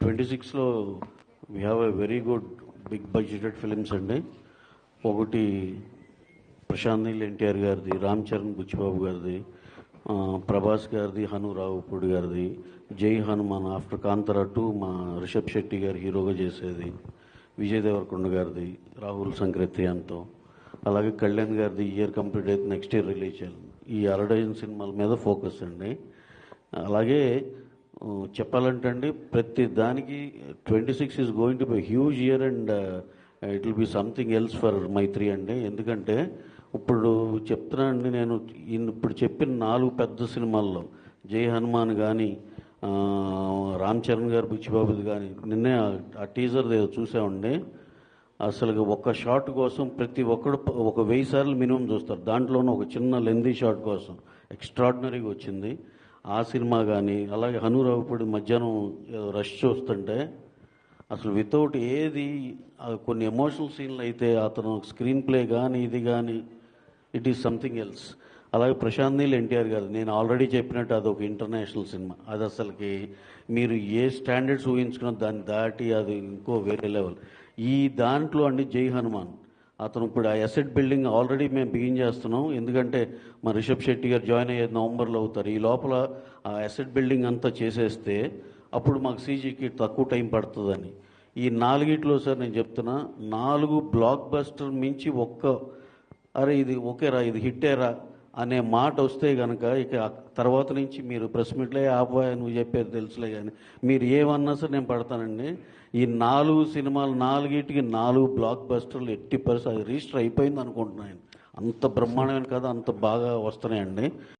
Twenty సిక్స్లో we have a very good big budgeted films అండి. ఒకటి ప్రశాంత్ నీల్ ఎన్టీఆర్ గారిది రామ్ చరణ్ బుచ్చిబాబు గారిది ప్రభాస్ గారిది హను రావుపూడి గారిది జై హనుమాన్ ఆఫ్టర్ కాంతరా టూ మా రిషబ్ శెట్టి గారు హీరోగా చేసేది విజయ్ దేవరకొండ గారిది రాహుల్ సంక్రతియాన్తో అలాగే కళ్యాణ్ గారిది ఇయర్ కంప్లీట్ అయితే నెక్స్ట్ ఇయర్ రిలీజ్ చేయాలి. ఈ అరడైన్ సినిమాల మీద ఫోకస్ అండి. అలాగే చెప్పాలంటండి చెప్పాలంటే అండి ప్రతి దానికి twenty six is going to be huge year and it will be something else for Mythri అండి. ఎందుకంటే ఇప్పుడు చెప్తున్నానండి నేను ఇప్పుడు చెప్పిన నాలుగు పెద్ద సినిమాల్లో జై హనుమాన్ కానీ రామ్ చరణ్ గారు బుచ్చిబాబుది కానీ నిన్నే ఆ- టీజర్ చూసామండి. అసలు ఒక్క షాట్ కోసం ప్రతి ఒక్కడు ఒక వెయ్యి సార్లు మినిమం చూస్తారు. దాంట్లోనూ ఒక చిన్న లెందీ షాట్ కోసం ఎక్స్ట్రాడినరీగా వచ్చింది. ఆ సినిమా కానీ అలాగే హనురావుపూడి మధ్యాహ్నం ఏదో రష్ చూస్తుంటే అసలు వితౌట్ ఏది కొన్ని ఎమోషనల్ సీన్లు అయితే అతను స్క్రీన్ ప్లే కానీ ఇది కానీ ఇట్ ఈస్ సంథింగ్ ఎల్స్ అలాగే ప్రశాంత్ నీల్ ఎన్టీఆర్ గారు నేను ఆల్రెడీ చెప్పినట్టు అది ఒక ఇంటర్నేషనల్ సినిమా అది అసలుకి మీరు ఏ స్టాండర్డ్స్ ఊహించుకున్నా దాన్ని దాటి అది ఇంకో వేరే లెవెల్ ఈ దాంట్లో అండి జై హనుమాన్. అతను ఇప్పుడు ఆ అసెట్ బిల్డింగ్ ఆల్రెడీ మేము బిగిన్ చేస్తున్నాం. ఎందుకంటే మా రిషబ్ శెట్టి గారు జాయిన్ అయ్యేది నవంబర్లో అవుతారు. ఈ లోపల ఆ అసెట్ బిల్డింగ్ అంతా చేసేస్తే అప్పుడు మాకు సీజీకి తక్కువ టైం పడుతుందని. ఈ నాలుగిట్లో సార్ నేను చెప్తున్నా నాలుగు బ్లాక్ బస్టర్ మించి ఒక్క అరే ఇది ఓకేరా ఇది హిట్టేరా అనే మాట వస్తే కనుక ఇక తర్వాత నుంచి మీరు ప్రెస్ మీట్లే ఆపోయా నువ్వు చెప్పేది తెలుసులే కానీ మీరు ఏమన్నా సరే నేను పడతానండి. ఈ నాలుగు సినిమాలు నాలుగిటికి నాలుగు బ్లాక్ బస్టర్లు ఎట్టి పరిస్థితి అది రిజిస్టర్ అయిపోయింది అనుకుంటున్నాను అంత బ్రహ్మాండమైన కథ అంత బాగా వస్తున్నాయండి.